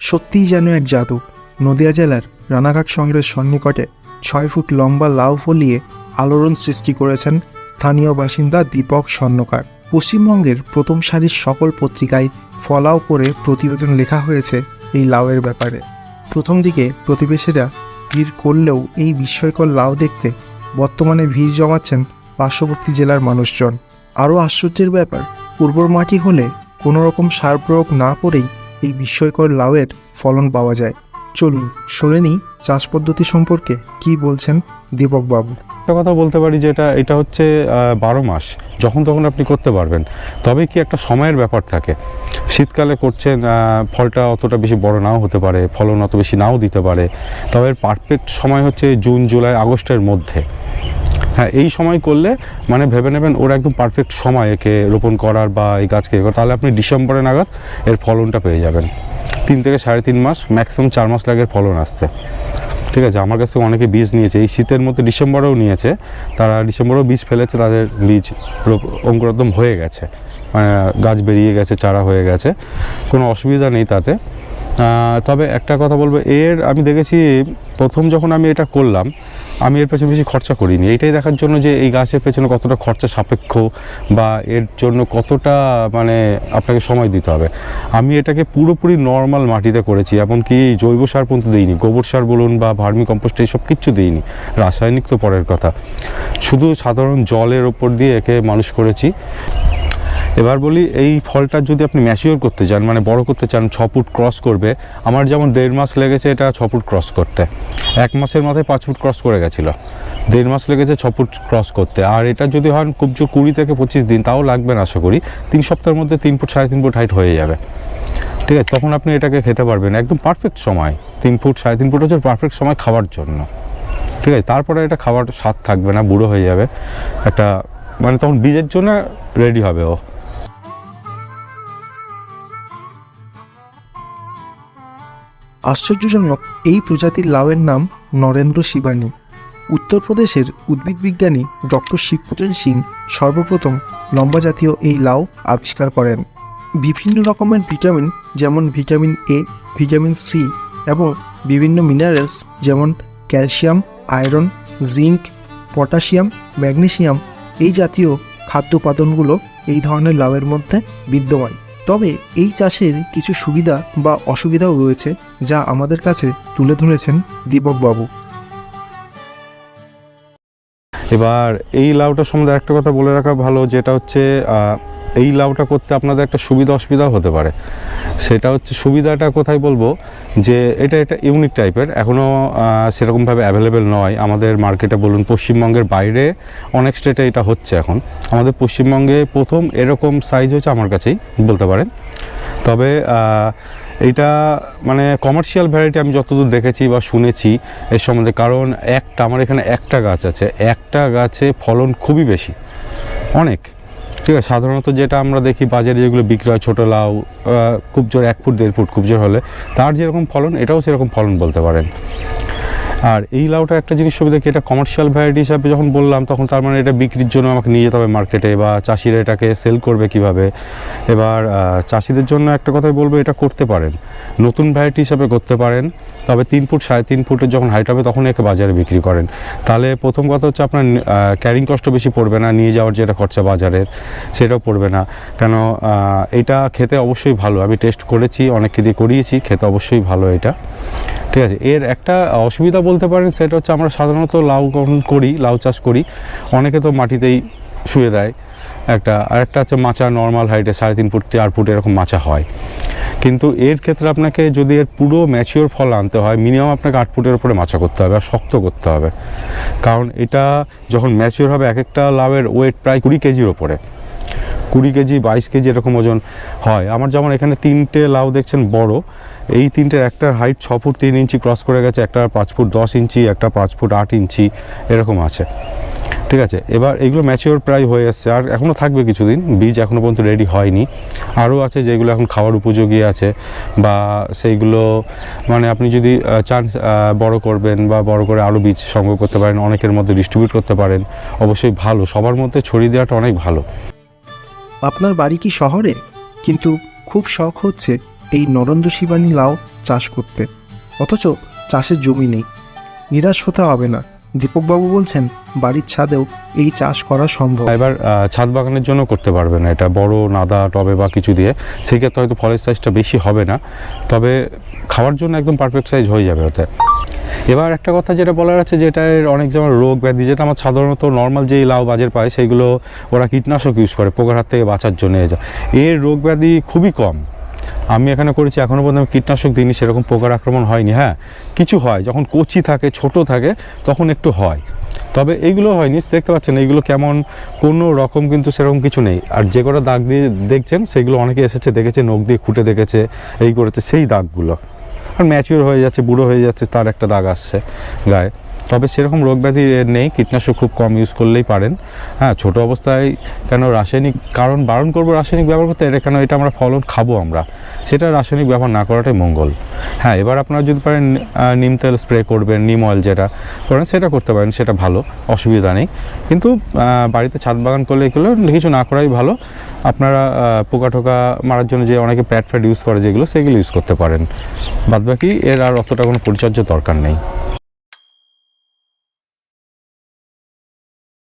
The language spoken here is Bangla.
সত্যিই যেন এক জাদু। নদিয়া জেলার রানাঘাট শহরের সন্নিকটে ছয় ফুট লম্বা লাউ ফলিয়ে আলোড়ন সৃষ্টি করেছেন স্থানীয় বাসিন্দা দীপক স্বর্ণকার পশ্চিমবঙ্গের প্রথম সারির সকল পত্রিকায় ফলাও করে প্রতিবেদন লেখা হয়েছে এই লাউয়ের ব্যাপারে। প্রথম দিকে প্রতিবেশীরা ভিড় করলেও এই বিস্ময়কর লাউ দেখতে বর্তমানে ভিড় জমাচ্ছেন পার্শ্ববর্তী জেলার মানুষজন। আরও আশ্চর্যের ব্যাপার উর্বর মাটি হলে কোনো রকম সার প্রয়োগ না করেই এই বিস্ময়কর লাউয়ের ফলন পাওয়া যায়। চলুন শুনে নিই চাষ পদ্ধতি সম্পর্কে কি বলছেন দীপকবাবু। একটা কথা বলতে পারি যে এটা এটা হচ্ছে বারো মাস। যখন তখন আপনি করতে পারবেন। তবে কি একটা সময়ের ব্যাপার থাকে। শীতকালে করছেন ফলটা অতটা বেশি বড় নাও হতে পারে, ফলন অত বেশি নাও দিতে পারে। তবে পারফেক্ট সময় হচ্ছে জুন, জুলাই, আগস্টের মধ্যে। হ্যাঁ এই সময় করলে মানে ভেবে নেবেন ওর একদম পারফেক্ট সময় একে রোপণ করার বা এই গাছকে। তাহলে আপনি ডিসেম্বরে নাগাদ এর ফলনটা পেয়ে যাবেন। তিন থেকে সাড়ে তিন মাস ম্যাক্সিমাম চার মাস লাগে ফলন আসতে। ঠিক আছে? আমার কাছ অনেকে বীজ নিয়েছে। এই শীতের মধ্যে ডিসেম্বরেও নিয়েছে। তারা ডিসেম্বরেও বীজ ফেলেছে, তাদের বীজ অঙ্কুরোদ্গম হয়ে গেছে। মানে গাছ বেরিয়ে গেছে, চারা হয়ে গেছে। কোনো অসুবিধা নেই তাতে। তবে একটা কথা বলব, এর আমি দেখেছি প্রথম যখন আমি এটা করলাম, আমি এর পেছনে বেশি খরচা করিনি। এইটাই দেখার জন্য যে এই গাছের পেছনে কতটা খরচা সাপেক্ষ বা এর জন্য কতটা মানে আপনাকে সময় দিতে হবে। আমি এটাকে পুরোপুরি নর্মাল মাটিতে করেছি, এমনকি জৈব সার পর্যন্ত দিইনি। গোবর সার বলুন বা ভার্মি কম্পোস্ট এইসব কিচ্ছু দিইনি। রাসায়নিক তো পরের কথা। শুধু সাধারণ জলের ওপর দিয়ে একে মানুষ করেছি। এবার বলি, এই ফলটা যদি আপনি ম্যাচিওর করতে চান মানে বড় করতে চান, ছ ফুট ক্রস করবে, আমার যেমন দেড় মাস লেগেছে এটা ছ ফুট ক্রস করতে। এক মাসের মাথায় পাঁচ ফুট ক্রস করে গেছিল। দেড় মাস লেগেছে ছ ফুট ক্রস করতে। আর এটা যদি হন খুব জোর কুড়ি থেকে পঁচিশ দিন, তাও লাগবে না আশা করি। তিন সপ্তাহের মধ্যে তিন ফুট, সাড়ে তিন ফুট হাইট হয়ে যাবে। ঠিক আছে, তখন আপনি এটাকে খেতে পারবেন। একদম পারফেক্ট সময়। তিন ফুট, সাড়ে তিন ফুট হচ্ছে পারফেক্ট সময় খাওয়ার জন্য। ঠিক আছে, তারপরে এটা খাওয়ার স্বাদ থাকবে না, বুড়ো হয়ে যাবে। একটা মানে তখন বীজের জন্য রেডি হবে ও। আশ্চর্যজনক এই প্রজাতির লাউয়ের নাম নরেন্দ্র শিবানী। উত্তরপ্রদেশের উদ্ভিদ বিজ্ঞানী ডক্টর শিবপুজন সিং সর্বপ্রথম লম্বা জাতীয় এই লাউ আবিষ্কার করেন। বিভিন্ন রকমের ভিটামিন যেমন ভিটামিন এ, ভিটামিন সি এবং বিভিন্ন মিনারেলস যেমন calcium, iron, zinc, potassium, magnesium এই জাতীয় খাদ্য উপাদানগুলো এই ধরনের লাউয়ের মধ্যে বিদ্যমান। তবে এই চাষের কিছু সুবিধা বা অসুবিধাও রয়েছে যা আমাদের কাছে তুলে ধরেছেন দীপকবাবু। এবার এই লাউটা সম্বন্ধে একটা কথা বলে রাখা ভালো, যেটা হচ্ছে এই লাউটা করতে আপনাদের একটা সুবিধা অসুবিধাও হতে পারে। সেটা হচ্ছে সুবিধাটা কোথায় বলব? যে এটা এটা ইউনিক টাইপের এখনও সেরকমভাবে অ্যাভেলেবেল নয়। আমাদের মার্কেটে বলুন, পশ্চিমবঙ্গের বাইরে অনেক স্টেটে এটা হচ্ছে এখন। আমাদের পশ্চিমবঙ্গে প্রথম এরকম সাইজ হচ্ছে আমার কাছেই, বলতে পারেন। তবে এইটা মানে কমার্শিয়াল ভ্যারাইটি আমি যতদূর দেখেছি বা শুনেছি এর সম্বন্ধে, কারণ একটা, আমার এখানে একটা গাছ আছে। একটা গাছে ফলন খুবই বেশি। অনেক। ঠিক আছে, সাধারণত যেটা আমরা দেখি বাজারে যেগুলো বিক্রি হয়, ছোটো লাউ খুব জোর, এক ফুট, দেড় ফুট, খুব জোর হলে, তার যেরকম ফলন, এটাও সেরকম ফলন বলতে পারেন। আর এই লাউটা একটা জিনিস সুবিধা কি এটা কমার্শিয়াল ভ্যারাইটি হিসাবে যখন বললাম, তখন তার মানে এটা বিক্রির জন্য আমাকে নিয়ে যেতে হবে মার্কেটে বা চাষিরা এটাকে সেল করবে কীভাবে? এবার চাষিদের জন্য একটা কথাই বলব, এটা করতে পারেন। নতুন ভ্যারাইটি হিসাবে করতে পারেন, তবে তিন ফুট, সাড়ে তিন ফুটের যখন হাইট হবে তখন একে বাজারে বিক্রি করেন। তাহলে প্রথম কথা হচ্ছে আপনার ক্যারিং কষ্ট বেশি পড়বে না, নিয়ে যাওয়ার যেটা খরচা বাজারের, সেটাও পড়বে না। কেন এটা খেতে অবশ্যই ভালো। আমি টেস্ট করেছি, অনেককে দিয়ে করিয়েছি, খেতে অবশ্যই ভালো এটা। ঠিক আছে, এর একটা অসুবিধা বলতে পারেন, সেটা হচ্ছে আমরা সাধারণত লাউ করি, লাউ চাষ করি, অনেকে তো মাটিতেই শুয়ে দেয় একটা, আর একটা হচ্ছে মাচা নর্মাল হাইটে সাড়ে তিন ফুট, চার ফুট এরকম মাচা হয়। কিন্তু এর ক্ষেত্রে আপনাকে যদি এর পুরো ম্যাচিওর ফল আনতে হয় মিনিমাম আপনাকে আট ফুটের উপরে মাচা করতে হবে, আর শক্ত করতে হবে। কারণ এটা যখন ম্যাচিওর হবে, এক একটা লাভের ওয়েট প্রায় কুড়ি কেজির ওপরে কুড়ি কেজি, বাইশ কেজি এরকম ওজন হয়। আমার যেমন এখানে তিনটে লাউ দেখছেন বড়। এই তিনটের একটার হাইট ছ ফুট তিন ইঞ্চি ক্রস করে গেছে, একটা পাঁচ ফুট দশ ইঞ্চি, একটা পাঁচ ফুট আট ইঞ্চি, এরকম আছে। ঠিক আছে? এবার এগুলো ম্যাচিওর প্রায় হয়ে এসছে। আর এখনও থাকবে কিছুদিন। বীজ এখনও পর্যন্ত রেডি হয়নি। আরও আছে যেগুলো এখন খাওয়ার উপযোগী আছে বা সেইগুলো মানে আপনি যদি চান্স চান বড় করবেন বা বড় করে আরও বীজ সংগ্রহ করতে পারেন, অনেকের মধ্যে ডিস্ট্রিবিউট করতে পারেন, অবশ্যই ভালো। সবার মধ্যে ছড়িয়ে দেওয়াটা অনেক ভালো। আপনার বাড়ি কি শহরে? কিন্তু খুব শখ হচ্ছে এই নরেন্দ্র শিবানী লাউ চাষ করতে। অথচ চাষের জমি নেই। নিরাশ হতে হবে না। দীপকবাবু বলছেন, বাড়ির ছাদেও এই চাষ করা সম্ভব। এবার ছাদ বাগানের জন্য করতে পারবে না। এটা বড়, নাদা, টবে বা কিছু দিয়ে। সেই ক্ষেত্রে হয়তো ফলের সাইজটা বেশি হবে না। তবে খাওয়ার জন্য একদম পারফেক্ট সাইজ হয়ে যাবে ওতে। এবার একটা কথা যেটা বলার আছে যেটা অনেক যেমন রোগ ব্যাধি, যেটা আমার সাধারণত নর্মাল যেই লাউ বাজার পায় সেইগুলো ওরা কীটনাশক ইউজ করে, পোকার হাত থেকে বাঁচার জন্য। এর রোগ ব্যাধি খুবই কম। আমি এখানে করেছি এখনও পর্যন্ত আমি কীটনাশক দিইনি, সেরকম পোকার আক্রমণ হয়নি। হ্যাঁ কিছু হয়, যখন কচি থাকে, ছোট থাকে, তখন একটু হয়। তবে এইগুলো হয়নি, দেখতে পাচ্ছেন, এইগুলো কেমন, কোনো রকম কিন্তু সেরকম কিছু নেই। আর যে কটা দাগ দিয়ে দেখছেন, সেগুলো অনেকে এসেছে, দেখেছে, নখ দিয়ে খুঁটে দেখেছে, এই করেছে, সেই দাগগুলো। আর ম্যাচিওর হয়ে যাচ্ছে, বুড়ো হয়ে যাচ্ছে, তার একটা দাগ আসছে গায়ে। তবে সেরকম রোগ ব্যাধি নেই, কীটনাশক খুব কম ইউজ করলেই পারেন। হ্যাঁ ছোটো অবস্থায় কেন রাসায়নিক, কারণ বারণ করব রাসায়নিক ব্যবহার করতে, এটা কেন এটা আমরা ফলন খাব আমরা? সেটা রাসায়নিক ব্যবহার না করাটাই মঙ্গল। হ্যাঁ এবার আপনারা যদি পারেন নিম তেল স্প্রে করবেন, নিম অয়েল যেটা করেন, সেটা করতে পারেন, সেটা ভালো, অসুবিধা নেই। কিন্তু বাড়িতে ছাদ বাগান করলে এগুলো কিছু না করাই ভালো। আপনারা পোকা টোকা মারার জন্য যে অনেকে প্যাড ফ্যাড ইউজ করে যেগুলো, সেগুলো ইউজ করতে পারেন। বাদবাকি এর আর অতটা কোনো পরিচর্যার দরকার নেই।